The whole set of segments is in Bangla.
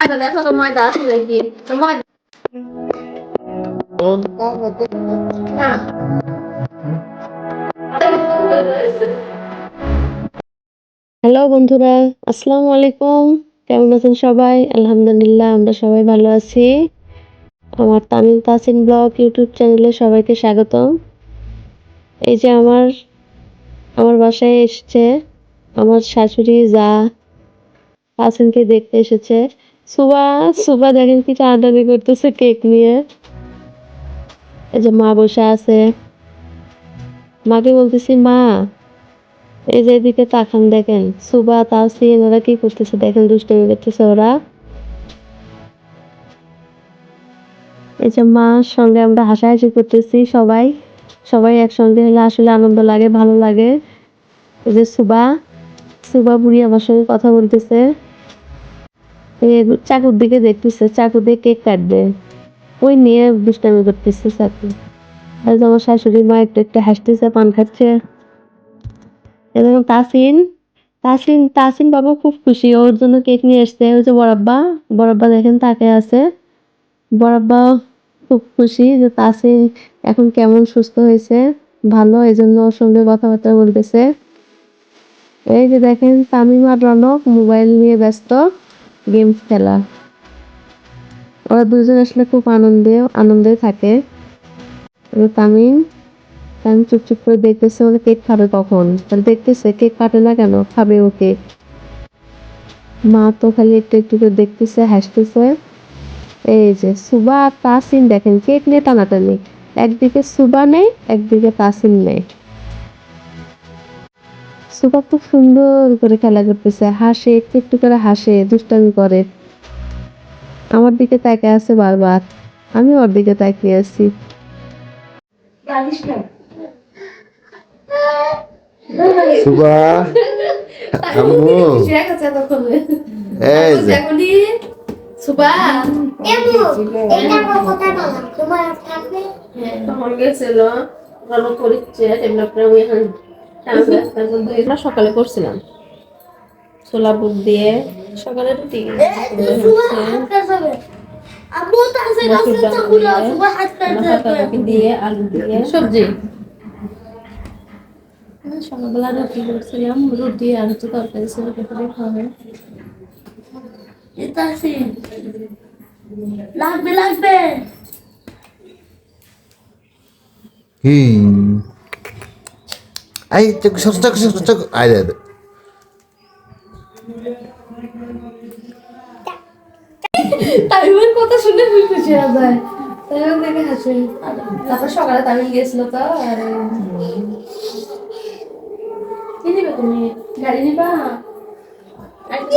আচ্ছা দেখো তো ময়দা আসলে কি তো ময়দা হ্যালো বন্ধুরা। আসসালামু আলাইকুম। কেমন আছেন সবাই? আলহামদুলিল্লাহ আমরা সবাই ভালো আছি। আমার তামিল তাসিন ব্লগ ইউটিউব চ্যানেলে সবাইকে স্বাগতম। এই যে আমার আমার বাসায় এসেছে আমার শাশুড়ি যা তাসিনকে দেখতে এসেছে। সুবা সুবা দেখেন কি টানাটানি করতেছে কেক নিয়ে। এই যে মা বসে আছে। মাকে বলতেছি, মা, এই যে এদিকে তাকান দেখেন সুবা তাসিন ওরা কি করতেছে দেখেন, দুষ্টমি করতেছে ওরা। এই যে মার সঙ্গে আমরা হাসাহাসি করতেছি সবাই। সবাই একসঙ্গে হলে আসলে আনন্দ লাগে, ভালো লাগে। এই যে সুবা সুবা বুড়ি আমার সঙ্গে কথা বলতেছে। চাকুর দিকে দেখতেছে চাকু দিয়ে কেক কাটবে। ওই নিয়ে দুষ্টামি করতেছে চাকু। আর আমার শাশুড়ি মা একটু একটু হাসতেছে, পান খাচ্ছে। এরকম তাসিন তাসিন তাসিন বাবা খুব খুশি, ওর জন্য কেক নিয়ে এসছে ওই যে বরাব্বা বরাব্বা দেখেন তাকে আছে। বরাব্বা খুব খুশি যে তাসিন এখন কেমন সুস্থ হয়েছে, ভালো এই জন্য ওর সঙ্গে কথাবার্তা বলতেছে। এই যে দেখেন, তামিম আর রনক মোবাইল নিয়ে ব্যস্ত। গেম খেলা। ওরা দুজন আসলে খুব আনন্দে আনন্দে থাকে। তামিম আমি চুপ চুপ করে দেখতেছে ওরা কেক খাবে কখন। তাহলে দেখতেছে কেক কাটে না কেন? খাবে ও কেক। মা তো খালি একটু একটু করে দেখতেছে, হাসতেছে। এই যে সুবা আর তাসিন দেখেন, কেক নিয়ে টানাটানি। একদিকে সুবা নেই, একদিকে তাসিন নেই। সুবা খুব সুন্দর করে খেলা করতেছে। হাসে একটু একটু করে হাসে দুষ্টামি করে। আমার দিকে তাকিয়ে আছে বারবার। আমি ওর দিকে তাকিয়ে আছি। সুবা আম্মু। ঠিক আছে তখন এই যে। দেখুনি? সুবা তখন গেছিল। রনক করিচ্ছে এমনি এখন আমরা সকালে করছিলাম। ছোলা বুট দিয়ে সকালে রুটি দিয়ে আলু দিয়ে সবজি। সকালবেলা রুটি করছিলাম রুটি আর হচ্ছে তরকারি ছিল করে খাবে লাগবে লাগবে। কি I Chak Chak Chak Chak Chak I তামিমের কথা শুনে খুব খুশি হয়ে যায়। তামিম দেখে হাসে তারপর সকালে তামিম গেছিল তো আর কি নিবে তুমি গাড়ি নিবা? আর কি?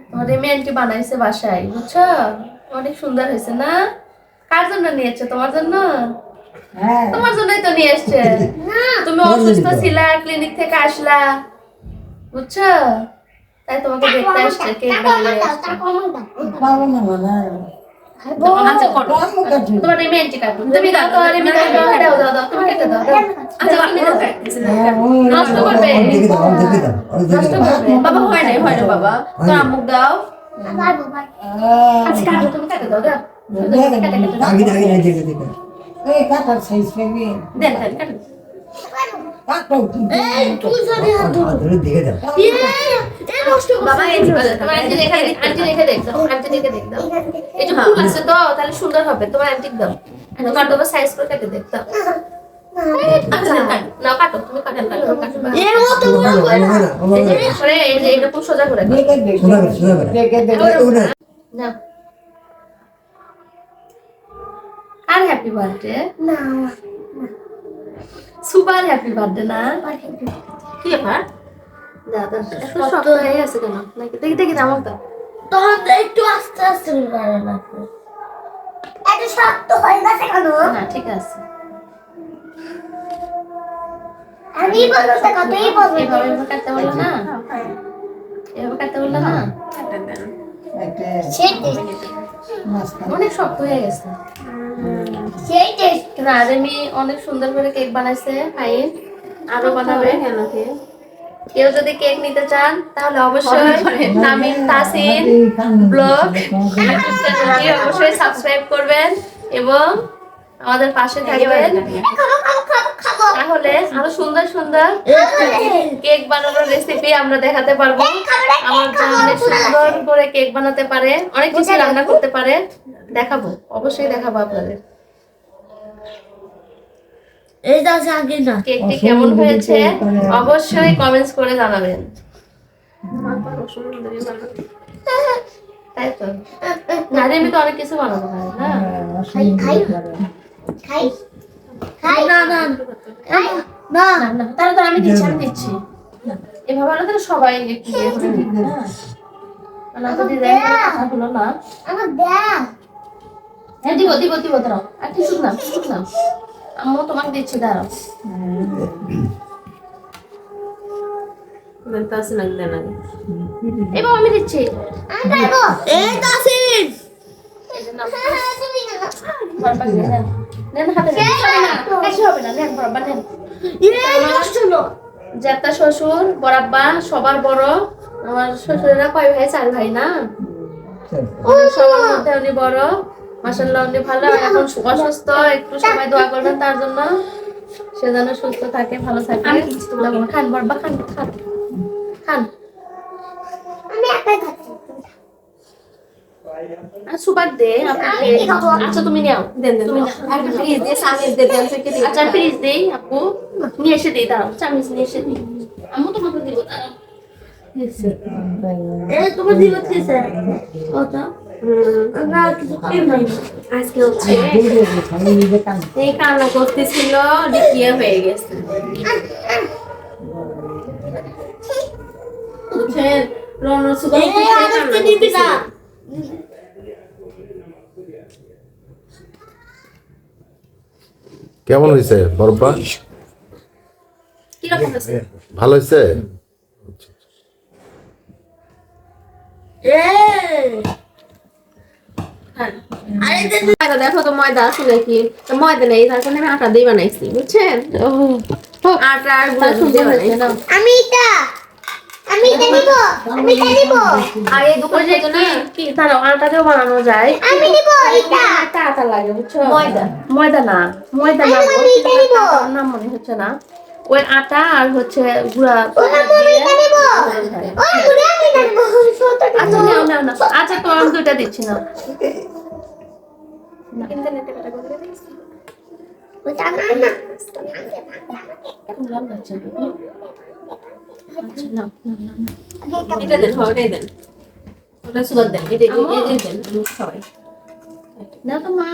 তোমাদের মেয়েটি বানাইছে বাসায় বুঝছ? অনেক সুন্দর হয়েছে না? কার জন্য নিয়েছে? তোমার জন্য? তোমার জন্যই তো নিয়ে এসছে। তুমি অসুস্থ ছিলা ক্লিনিক থেকে আসলা বুঝছ? তাই তোমাকে দেখতে আসছে কেক বানিয়ে আসছে আচ্ছা করো। তোমার এই মেয়েটি কাটো তুমি দাও তোমার এই দাও দাও দাও দাও তুমি কেটে দাও। দাও। আচ্ছা আপনি দাও নষ্ট করবে বাবা হয় নাই হয় না বাবা। তো আমুক দাও। আচ্ছা কাটো তুমি কেটে দাও দাও। কেটে কেটে দাও দেন দেন কেটে। বাবা এই যে তোমার আন্টি আন্টি রেখে দেখ দাও আন্টি রেখে দেখ দাও। এই যে ফুল আছে তো তাহলে সুন্দর হবে। তোমার আন্টি দাও। তোমার দেবো সাইজ করে কেটে দেখ দাও। আচ্ছা। কাটো। তুমি কাটেন কাটো কাটো। এই যে করে এই সোজা করে না। কার হ্যাপি বার্থডে না সুপার হ্যাপি বার্থডে না? কি ব্যাপার? দাদা এত শক্ত হয়ে গেছে কেন? নাকি দেখি দেখি দাম দাও। তখন তো একটু আস্তে আস্তে করে লাগবে। এত শক্ত হয়ে গেছে কেন? না ঠিক আছে। আমি বলব তো কতই বলব? এভাবে এভাবে কাটতে বলল না। এভাবে কাটতে বলল না। টেস্ট অনেক শক্ত হয়ে গেছে। সেই টেস্ট না আমি অনেক সুন্দর করে কেক বানাইছে ফাইন আরও বানাবে? কেন কেউ যদি কেক নিতে চান তাহলে অবশ্যই তামিম তাসিন ব্লগ অবশ্যই সাবস্ক্রাইব করবেন এবং আমাদের পাশে থাকবেন। খাব খাব খাব খাব। তাহলে আরও সুন্দর সুন্দর কেক বানানোর রেসিপি আমরা দেখাতে পারব। আমার অনেক সুন্দর করে কেক বানাতে পারে। অনেক কিছু রান্না করতে পারে। দেখাবো অবশ্যই দেখাবো আপনাদের। কেকটি কেমন হয়েছে? অবশ্যই কমেন্টস করে জানাবেন। তাই তো? আমি তো অনেক কিছু বানাবো পারি না? খাই। খাই। না না খাই। না না না তাহলে তো আমি দিচ্ছি আমি দিচ্ছি। এভাবে হলে তো সবাই একটু ইয়ে করে দিবে না তো ডিজাইন কথা হলো না। আমার দেখ হ্যাঁ দিব দিব দিব দাঁড়াও। আর কিছু না কিছু না। আম্মু তোমাকে দিচ্ছি দাঁড়াও। এবার আমি দিচ্ছি। এই নেন, শ্বশুর বরাব্বা সবার বড় আমার শ্বশুরেরা কয় ভাই চার ভাই না উনি বড় মাসাল্লাহ উনি ভালো এখন অসুস্থ একটু সবাই দোয়া করবেন তার জন্য সে যেন সুস্থ থাকে। ভালো থাকে খান বরবা খান খান খান আমি একাই সুপার দে? আচ্ছা তুমি। আচ্ছা ফ্রিজ দেই আপু। নিয়ে এসে দিই দাঁড়াও চামিচ নিয়ে এসে দিই। আম্মু তোমাকে দিব তোমার জীবন কিসে ওটা আমরা কিছু খাই নাই আজকে হচ্ছে এই কান্না করতেছিল ডিকিয়ে হয়ে গেছে সুগার এই আরেকটা দিবি না কেমন হয়েছে বরব্বা ভালো হয়েছে হ্যাঁ দেখো তো ময়দা আছে নাকি? ময়দা নেই তার জন্য আমি আটা দিয়ে বানাইছি বুঝছেন? আটা আর গুঁড়া দুধ দিয়ে বানাইছি। আমি এটা আমি এটা নিব আমি এটা নিব। আর এই থেকে না কি? তার আটা দিয়েও বানানো যায়। আমি নিব এটা। আটা আটা লাগে বুঝছ? ময়দা। ময়দা না ময়দা না আমি এটা নিবো। আমার মনে হচ্ছে না। ওই আটা আর হচ্ছে গুঁড়া আমি নিব। দিয়ে- ওই আমি নিব। আচ্ছা আচ্ছা তো আমি দুইটা দিচ্ছি না ওটা না। না নাও এটা দেন হয় ওটাই দেন ওটা সুগার দেন এটা এটা এটা দেন সবাই নাও তো মা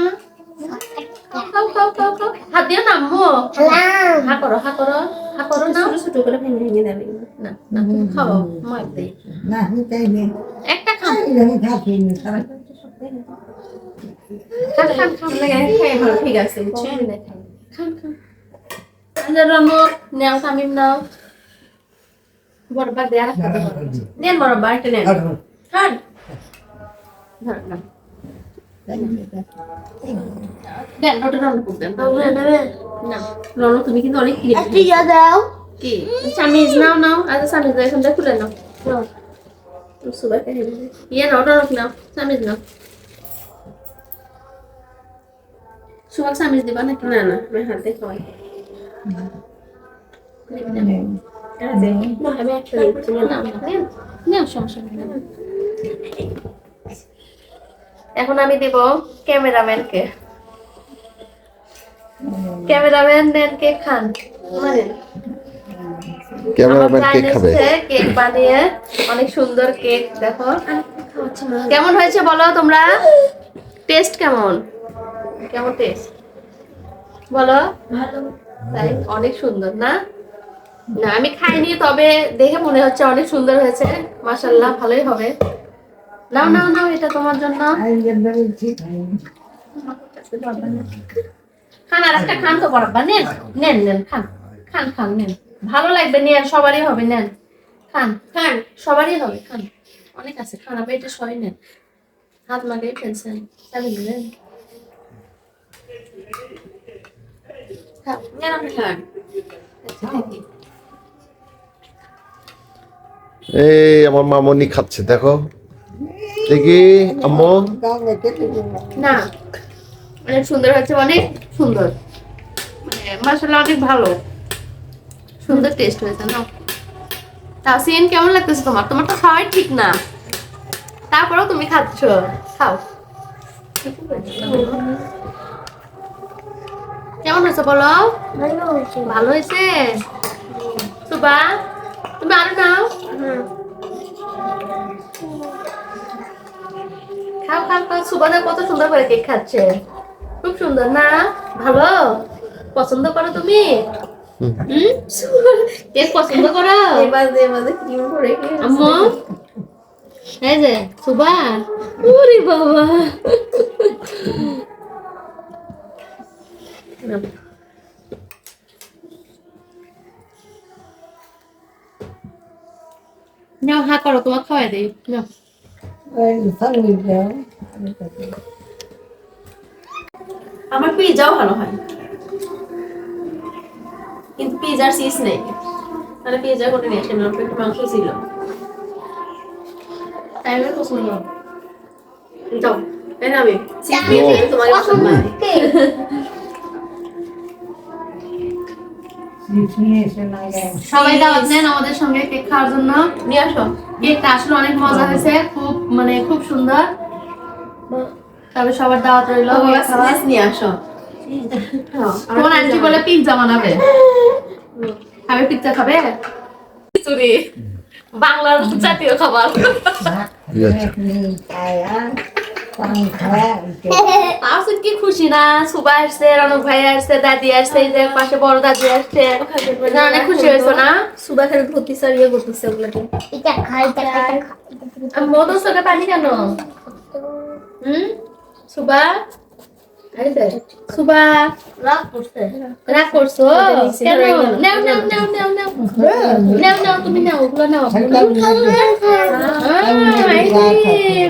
খাও খাও খাও খাও হাত দিও না আম্মু সালাম হা করো হা করো হা করো না ছোট ছোট করে ভেঙে ভেঙে দেন না না তুমি খাও মা দেই না নিতেই নেই একটা খাও আমি খাচ্ছি না সারা খান খান খান খাই ভালো ঠিক আছে বুঝছেন খান খান আচ্ছা রনু নাও তামিম নাও বরবার দেয়া রাখতে পারো নেন বরাবর একটা নেন খান ধর না দেন ওটা রান্না করবেন না রনো তুমি কিন্তু অনেক ক্রিম একটু যা দাও কি চামিজ নাও নাও আচ্ছা চামিজ নাও এখান থেকে খুলে নাও নাও সুগার খাই ইয়ে নাও রনক নাও চামিজ নাও সুভাগ চামিজ দিবা নাকি না না আমি হাতে খাওয়াই এখন আমি দিব ক্যামেরাম্যানকে ক্যামেরাম্যান নেন কেক খান ক্যামেরাম্যান কেক খাবে। কেক বানিয়ে অনেক সুন্দর কেক দেখো। কেমন হয়েছে বলো তোমরা? টেস্ট কেমন? কেমন টেস্ট? বলো। ভালো। তাই অনেক সুন্দর না? না আমি খাইনি তবে দেখে মনে হচ্ছে অনেক সুন্দর হয়েছে। মাশাল্লাহ ভালোই হবে। নাও নাও নাও এটা তোমার জন্য। খান আর একটা খান তো বরাব্বা নেন নেন নেন খান। খান খান নেন। ভালো লাগবে নেন সবারই হবে নেন। খান খান সবারই হবে খান। অনেক আছে খান আপনি এটা সবাই নেন। হাত মারিয়ে ফেলছেন চাবি নেন। খান, নেন আপনি খান। এই আমার মামনি খাচ্ছে দেখো। দেখি আম্মু। না অনেক সুন্দর হচ্ছে অনেক সুন্দর। মানে অনেক ভালো। সুন্দর টেস্ট হয়েছে না? তাসিন কেমন লাগতেছে তোমার? তোমার তো খাওয়াই ঠিক না। তারপরেও তুমি খাচ্ছ। খাও। কেমন হয়েছে বলো? ভালো হয়েছে। ভালো হয়েছে? সুবা তুমি আরও নাও। খাও কত সুন্দর করে কেক খাচ্ছে। খুব সুন্দর না? ভালো? পছন্দ করো তুমি? কেক পছন্দ করো? আম্মু? এই যে সুবা। ওরে বাবা। নাও হা করো তোমাকে খাওয়াই দিই। নাও। আমার পিজাও ভালো হয়। কিন্তু পিজার সিস নেই। তাহলে পিজা করে নিয়ে আসেন অল্প একটু মাংস ছিল। তাই পছন্দ যাও তাই না আমি। তোমাকে পছন্দ। সবাই দাওয়াত নেন আমাদের সঙ্গে কেক খাওয়ার জন্য। নিয়ে আসো। কেকটা আসলে অনেক মজা হয়েছে খুব মানে খুব সুন্দর। তবে সবার দাওয়াত রইল। চিজ নিয়ে আসো। তোমার আন্টি বলে পিৎজা বানাবে? খাবে পিৎজা খাবে? খিচুড়ি। বাংলার জাতীয় খাবার। আসলে কি খুশি না সুবা আসছে রনক ভাই আসছে দাদি আসছে এই যে পাশে বড় দাদি আসছে। না, অনেক খুশি হয়েছো না? সুবা খালি ভর্তি আর ইয়ে করতেছে ওগুলোকে। মধু চোখে পানি কেন? হুম? সুবা? সুবা। রাগ করছে? রাগ করছ? কেন। নাও নাও নাও নাও নাও নাও নাও। তুমি নাও ওগুলো নাও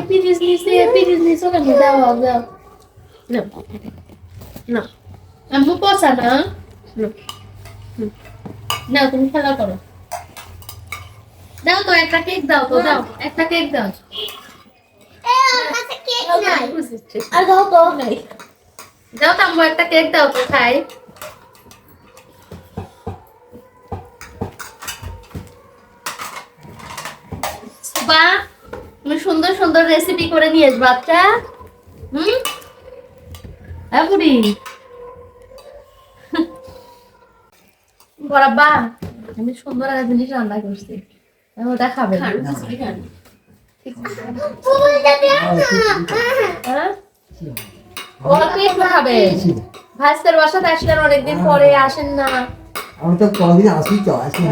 পিরিজ নিছে পিরিজ নিছে কেন দাও দাও না। না। আম্মু পচা না না। তুমি খেলা করো। দাও তো একটা কেক দাও তো দাও একটা কেক দাও। এ ওর কাছে কেক নাই। আর দাও তো। দাও তো আম্মু একটা কেক দাও তো খাই বা তুমি সুন্দর সুন্দর রেসিপি করে নিয়ে আসবে বাচ্চা। হুম? হ্যাঁ বুড়ি। বরাব্বা আমি সুন্দর একটা জিনিস রান্না করছি। আমি ওটা খাবে। খান খিচুড়ি হ্যাঁ একটু খাবে ভাইস্তের বাসাতে আসলেন অনেকদিন পরে আসেন না আমি তো কদিন আসি তো আসি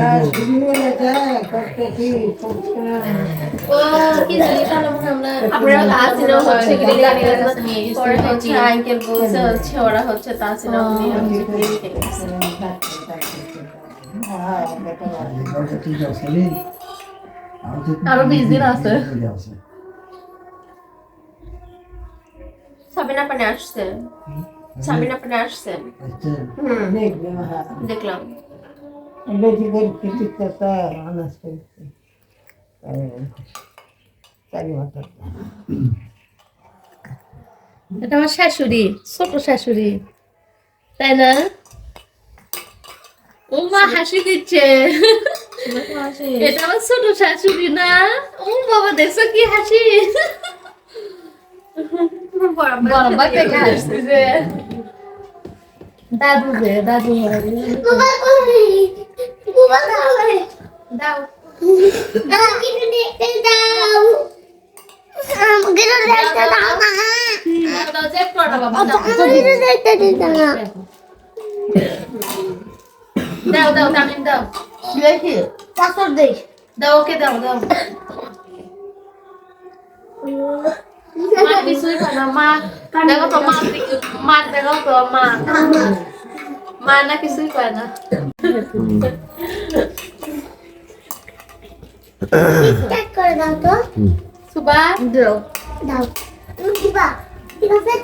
ওরা হচ্ছে আরও বিশ দিন আছে। সাবিনা পানে আসছে। সাবিনা পানে আসছে। দেখলাম। করছে চারি মাথা এটা আমার শাশুড়ি ছোট শাশুড়ি। তাই না? ও মা হাসি দিচ্ছে। এটা আমার ছোট শাশুড়ি না? ও বাবা দেখছ কি হাসি? দাদু যে দাদু হয়। দাও দাও দাও তামিম দাও দাও ওকে দাও দাও মা না মা মা না দাও তো সুবা দাও দাও তুমি দিবা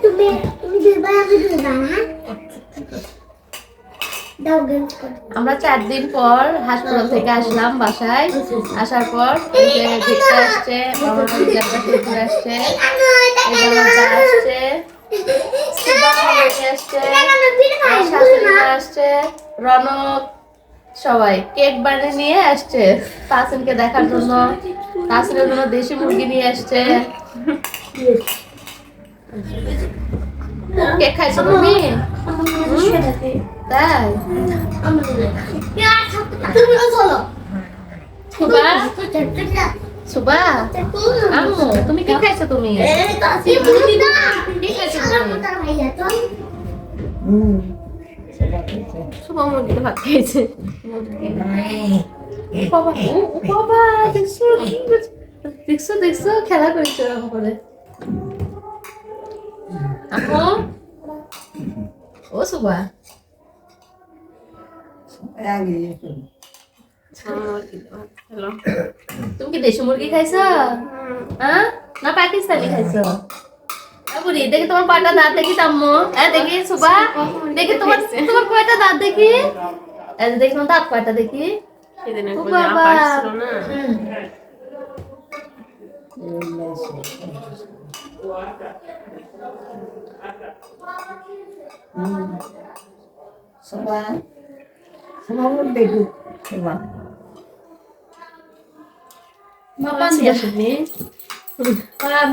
তুমি তুমি দিবা আমি দিবা হ্যাঁ দাও গেম করে আমরা চার দিন পর হাসপাতাল থেকে আসলাম বাসায়। আসার পর এই যে দেখতে আসছে আমার আসছে আসছে আসছে আসছে রনক সবাই কেক বানিয়ে নিয়ে আসছে। তাসিনকে দেখার জন্য তাসিনের জন্য দেশি মুরগি নিয়ে আসছে। কেক খাইছো তুমি? তাই তুমি চলো সুবা সুবা আম্মু তুমি কি খাইছো তুমি কি খাইছো তুমি সুবা মুরগি ভাত খাইছে বাবা ও ও বাবা দেখছ কি করছে? দেখছ দেখছ খেলা করছে ওরকম করে আম্মু ও সুবা তুমি কি দেশি মুরগি খাইছো? হ্যাঁ? না পাকিস্তানি খাইছো? বুড়ি দেখি তোমার কয়টা দাঁত দেখি তাম্মু হ্যাঁ দেখি সুবা দেখি তোমার তোমার কয়টা দাঁত দেখি? দেখি তোমার দাঁত কয়টা দেখি? বাবা। দিয়ে আসেনি পান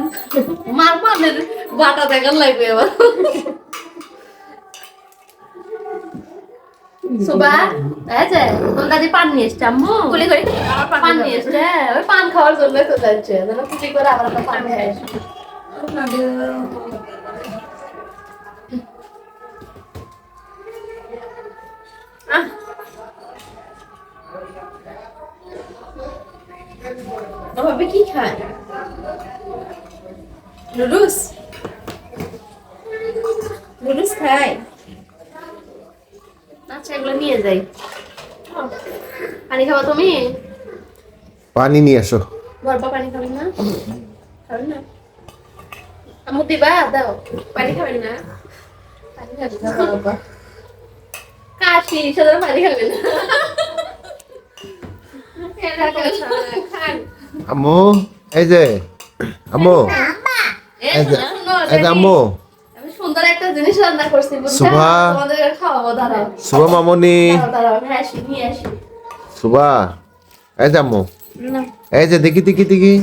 মার পানের বাটা দেখার লাগবে এবার সুবা যে তোর দাদি পান নিয়ে এসছে আম্মু কুলি করে পান নিয়ে এসছে ওই পান খাওয়ার জন্য তো যাচ্ছে যেন কুলি করে আবার একটা পান খাই ভাবে কি খায় নুডলস নুডলস খায় আচ্ছা এগুলো নিয়ে যাই পানি খাব তুমি পানি নিয়ে আসো গল্প পানি খাবেন না খাবেন না আমু দিবা দাও পানি খাবেন না পানি খাবি না বাবা কাশি সাদা পানি খাবে না খান আম্মু এই যে আম্মু এই যে এই যে আম্মু আমি সুন্দর একটা জিনিস রান্না করছি সুভা। খাওয়াবো দাঁড়াও শুভ মামনি শুভা এই যে আম্মু এই যে দেখি দেখি দেখি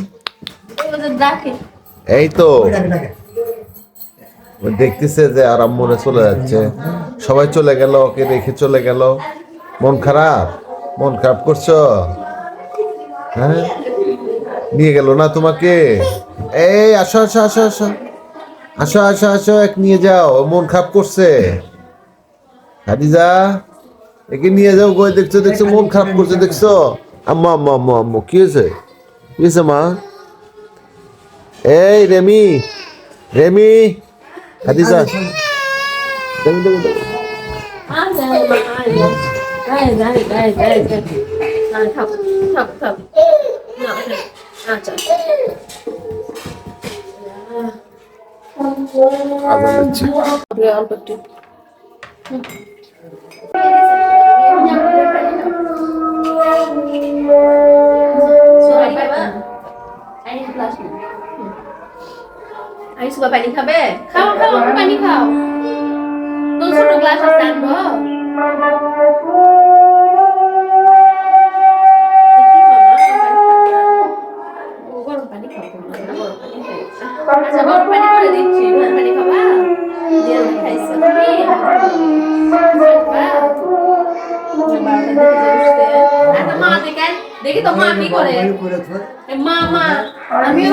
এই তো ও দেখতেছে যে আরাম মনে চলে যাচ্ছে। সবাই চলে গেল ওকে রেখে চলে গেল। মন খারাপ? মন খারাপ করছ? হ্যাঁ? নিয়ে গেল না তোমাকে এই আসো আসো আসো আসো আসো আসো আসো এক নিয়ে যাও মন খারাপ করছে হাদিজা একে নিয়ে যাও গো দেখছ দেখছ মন খারাপ করছে দেখছ আম্মা আম্মা আম্মা আম্মা কি হয়েছে কি হয়েছে মা এই রেমি রেমি হাদিসা দেখুন দেখুন দেখুন আয় যায় আয় যায় যায় যায় যায় আয় খাও খাও খাও না আচ্ছা আজান হচ্ছে অল্প একটু আই গ্লাস আই সুবা পানি খাবে খাও খাও পানি খাও তো ছোট গ্লাস আছে আনব তো মা করে। এ মা মা আমিও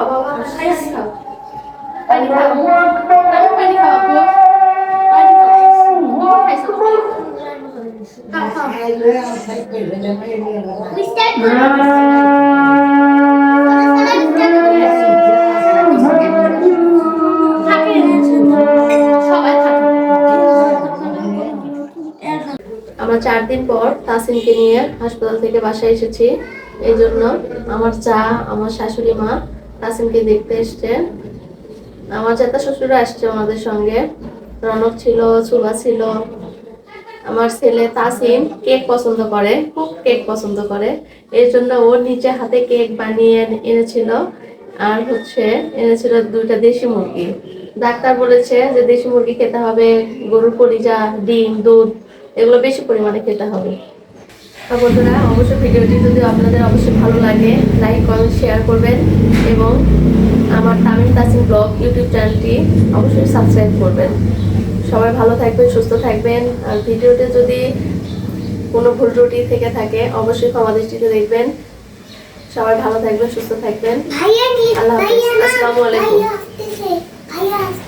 খাও আমরা চার দিন পর তাসিনকে নিয়ে হাসপাতাল থেকে বাসায় এসেছি। এই জন্য আমার চা, আমার শাশুড়ি মা তাসিনকে দেখতে এসছে। আমার চাচা শ্বশুরও আসছে আমাদের সঙ্গে। রনক ছিল সুবা ছিল। আমার ছেলে তাসিম কেক পছন্দ করে, খুব কেক পছন্দ করে। এর জন্য ওর নিচে হাতে কেক বানিয়ে এনে- এনেছিল। আর হচ্ছে এনেছিল দুইটা দেশি মুরগি। ডাক্তার বলেছে যে দেশি মুরগি খেতে হবে, গরুর কলিজা, ডিম, দুধ, এগুলো বেশি পরিমাণে খেতে হবে। তো বন্ধুরা অবশ্যই ভিডিওটি যদি আপনাদের অবশ্যই ভালো লাগে লাইক কমেন্ট শেয়ার করবেন এবং আমার তামিম তাসিম ব্লগ ইউটিউব চ্যানেলটি অবশ্যই সাবস্ক্রাইব করবেন। সবাই ভালো থাকবেন সুস্থ থাকবেন। আর ভিডিওতে যদি কোনো ভুল ত্রুটি থেকে থাকে অবশ্যই ক্ষমা দৃষ্টিতে দেখবেন। সবাই ভালো থাকবেন সুস্থ থাকবেন। আল্লাহ হাফেজ। আসসালামু আলাইকুম।